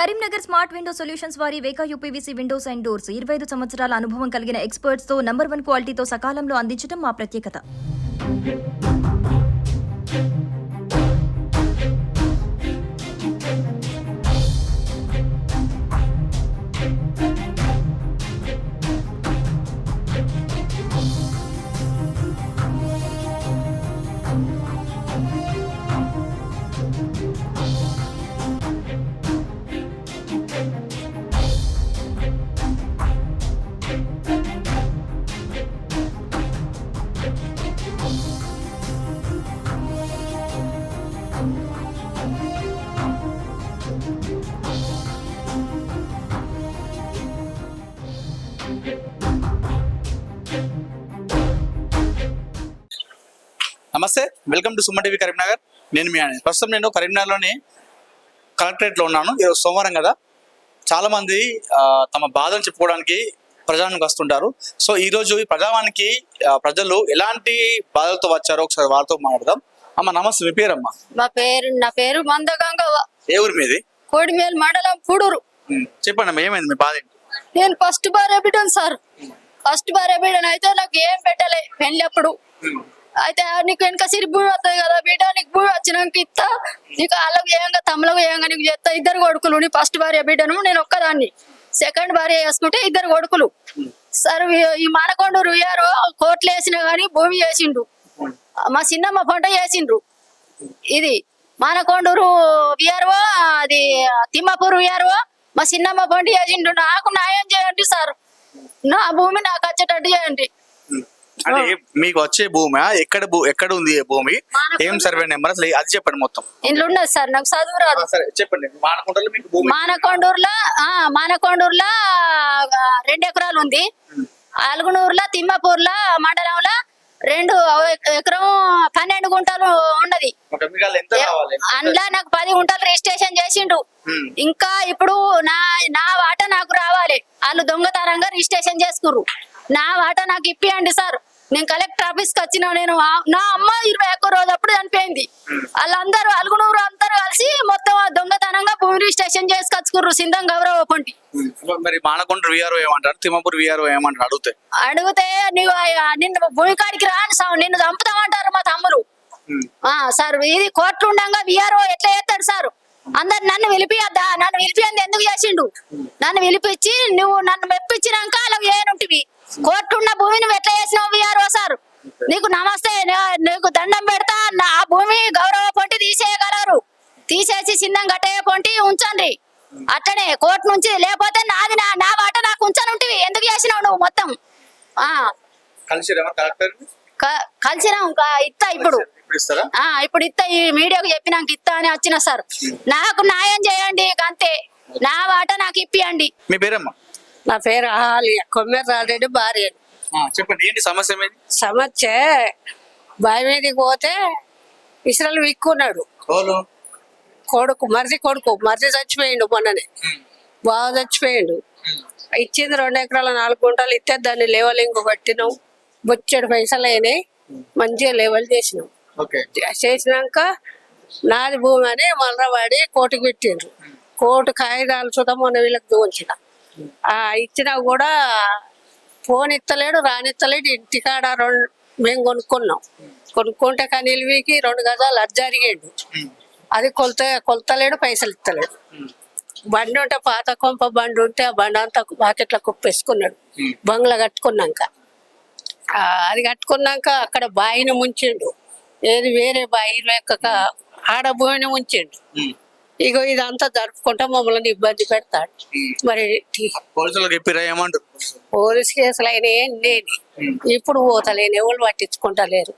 Karimnagar smart window solutions వారి Veka UPVC windows and doors. ఇరవై ఐదు సంవత్సరాల అనుభవం కలిగిన ఎక్స్పర్ట్స్తో నంబర్ వన్ క్వాలిటీతో సకాలంలో అందించడం మా ప్రత్యేకత. నమస్తే welcome to Suman TV Karimnagar. నేను మీ ప్రస్తుతం నేను కరీంనగర్లోని కలెక్టరేట్లో ఉన్నాను. ఈరోజు సోమవారం కదా? చాలా మంది ఆ, తమ బాధను చెప్పుకోవడానికి ప్రజానికి వస్తుంటారు. సో ఈ రోజు ఈ ప్రజావానికి ప్రజలు ఎలాంటి బాధలతో వచ్చారో ఒకసారి వాళ్ళతో మాట్లాడదాం. అమ్మ నమస్తే మీ పేరమ్మా? మా పేరు నా పేరు మందగంగవ్వ. ఏ ఊరి మీది? కోడిమేల్ మండలం పూడూరు. చెప్పండి అమ్మా ఏమైంది మీ బాధ ఏంటి? నేను ఫస్ట్ భార్య బిడ్డను సార్. ఫస్ట్ భార్య బిడ్డను అయితే నాకు ఏం పెట్టలే పెళ్ళప్పుడు అయితే నీకు వెనక సిరి భూమి వస్తుంది కదా బిడ్డ నీకు భూమి వచ్చినాక ఇత్త. నీకు వాళ్ళకు ఏంగా తమ్ములకు ఏంగా నీకు చేస్తా ఇద్దరు కొడుకులు. నీ ఫస్ట్ భార్య బిడ్డను నేను ఒక్కదాన్ని. సెకండ్ భార్య వేసుకుంటే ఇద్దరు కొడుకులు. సార్ ఈ- ఈ రుయ్యారు కోట్లు వేసినా కానీ భూమి చేసిండు మా చిన్నమ్మ పంట చేసిండ్రు. ఇది మానకొండూరు విఆర్ఓ అది తిమ్మాపూర్ విఆర్ఓ మా చిన్నమ్మ పంట చేసిండు నాకు న్యాయం చేయండి సార్. నా భూమి నాకు వచ్చేటట్టు చేయండి. అంటే మీకు వచ్చే భూమి? ఎక్కడ ఎక్కడ ఉంది భూమి? ఏం సర్వే నెంబర్ అసలు అది చెప్పండి మొత్తం. ఇంట్లో ఉన్నది సార్ నాకు చదువు రాదు. సరే చెప్పండి. మానకుంటలో మీకు భూమి మానకొండూరులో ఆ మానకొండూరులో రెండు ఎకరాలు ఉంది. అలుగునూరులో తిమ్మాపూర్లో మండలంలో రెండు ఎకరం పన్నెండు గుంటలు ఉన్నది. అందులో నాకు పది గుంటలు రిజిస్ట్రేషన్ చేసిండు. ఇంకా ఇప్పుడు నా నా వాట నాకు రావాలి. వాళ్ళు దొంగతనంగా రిజిస్ట్రేషన్ చేసుకుర్రు. నా వాట నాకు ఇప్పియండి సార్. నేను కలెక్టర్ ఆఫీస్కి వచ్చిన నేను నా అమ్మ ఇరవై ఒక్క రోజు అప్పుడు చనిపోయింది. వాళ్ళందరూ అలుగునూరు అందరూ కలిసి మొత్తం ఆ దొంగతనంగా భూమి రిజిస్ట్రేషన్ చేసుకొచ్చుకుర్రు సింధం గౌరవ పొంటి మరి మానకొండ విఆర్ఓ ఏమంటారు? తిమ్మపూర్ విఆర్ఓ ఏమంటారు? అడిగితే. అడిగితే నీవు నిన్ను భూమి కాడికి రాని సార్ నిన్ను చంపుతామంటారు మా తమ్ముడు. ఆ సార్ ఇది కోర్టు ఉండగా విఆర్ఓ ఎట్లా చేస్తాడు సార్? అందరు నన్ను పిలిపియద్దా? నన్ను పిలిపియంది ఎందుకు చేసిండు? నన్ను పిలిపించి నువ్వు నన్ను మెప్పించినాక అలా ఏనుంటివి కోర్టు ఉన్న భూమిని ఎట్లా చేసినావు విఆర్ఓ సార్? నీకు నమస్తే నీకు దండం పెడతా ఆ భూమి గౌరవ పొంటి తీసేయగలరు. తీసేసి సిందం కట్టేయ పొంటి ఉంచండి. అట్టనే కోర్టు నుంచి లేకపోతే నాది నా నా వాట నాకు ఉంచనుంటివి. ఎందుకు చేసినావు నువ్వు మొత్తం? ఆ. కలిసినాం. ఇంకా ఇత్తా ఇప్పుడు. ఇప్పుడు ఇత్త. ఈ మీడియాకు చెప్పినాక ఇత్తా అని వచ్చిన సార్. నాకు న్యాయం చేయండి అంతే. నా వాట నాకు ఇప్పియండి. మీ పేరమ్మా? నా పేరు ఆలి కొమ్మెర్రారెడ్డి భార్య. చెప్పండి ఏంటి సమస్య సమస్య బావి మీదకి పోతే ఇసురలు విక్కున్నాడు. కొడుకు మరిది కొడుకు మరిది చచ్చిపోయిండు మొన్ననే. బాగా చచ్చిపోయిండు. ఇచ్చింది రెండు ఎకరాల నాలుగు గుంటలు ఇస్తే దాన్ని లెవెల్ ఇంకో కట్టినాం. బొచ్చెడు పైసలు అయినాయి. మంచిగా లెవెల్ చేసినాం. చేసినాక నాది భూమి అని మల్లవాడి కోర్టుకు పెట్టిండ్రు. కోర్టు కాగితాలు చూద్దాం మొన్న వీళ్ళకి దోంచిన. ఇచ్చినా కూడా ఫోన్ ఇస్తలేడు రానిత్తలేడు. ఇంటికాడ రెండు మేము కొనుక్కున్నాం. కొనుక్కుంటే కనీలివికి రెండు గజాలు అది జరిగేడు. అది కొలత కొలతలేడు పైసలు ఇస్తలేడు బండి ఉంటే పాత కొంప బండి ఉంటే ఆ బండి అంతా బాకెట్ల కుప్పేసుకున్నాడు. బంగ్లా కట్టుకున్నాక. అది కట్టుకున్నాక అక్కడ బాయిని ముంచిండు. ఏది వేరే బాయి లేక ఆడ భూమిని ముంచిండు. ఇగో ఇదంతా జరుపుకుంటా మమ్మల్ని ఇబ్బంది పెడతాడు. మరి టి- పోలీసులకు చెప్పిరా ఏమంటారు? పోలీస్ కేసులు అయినా ఏం లేని. ఇప్పుడు పోతలేని ఎవరు పట్టించుకుంటలేరు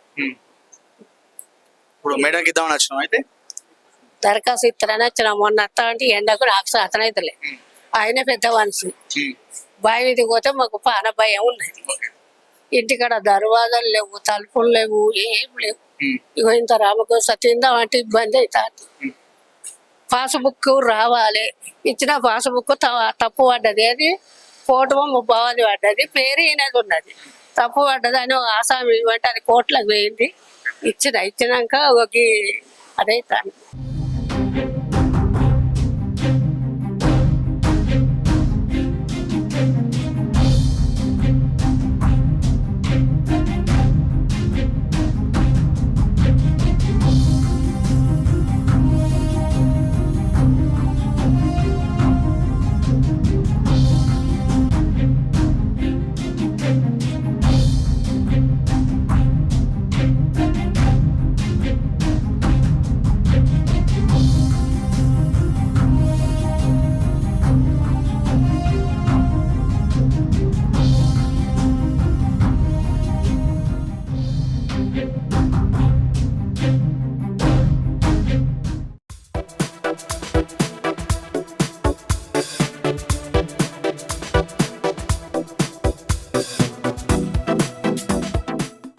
ఇప్పుడు మేడంకి ఇద్దామని వచ్చినాం అయితే? దరఖాస్తు ఇస్తారని వచ్చిన మొన్న అత్త అంటే ఎండకు నాకు శాతం అవుతలే ఆయన పెద్ద మనిషి. బావి మీదకి పోతే మాకు పాన భయం ఉన్నది. ఇంటికాడ దర్వాజాలు లేవు తలుపులు లేవు ఏం లేవు. ఇగో ఇంత రామకోస తిందామంటే ఇబ్బంది అవుతుంది. పాస్బుక్ రావాలి. ఇచ్చిన పాస్బుక్ త- తప్పు పడ్డది. అది ఫోటో బావది పడ్డది. పేరు ఈయనది ఉన్నది. తప్పు పడ్డది అని ఒక ఆసామి ఇవ్వంటే అది కోట్లకు పోయింది. ఇచ్చిన ఇచ్చినాక ఒక అదే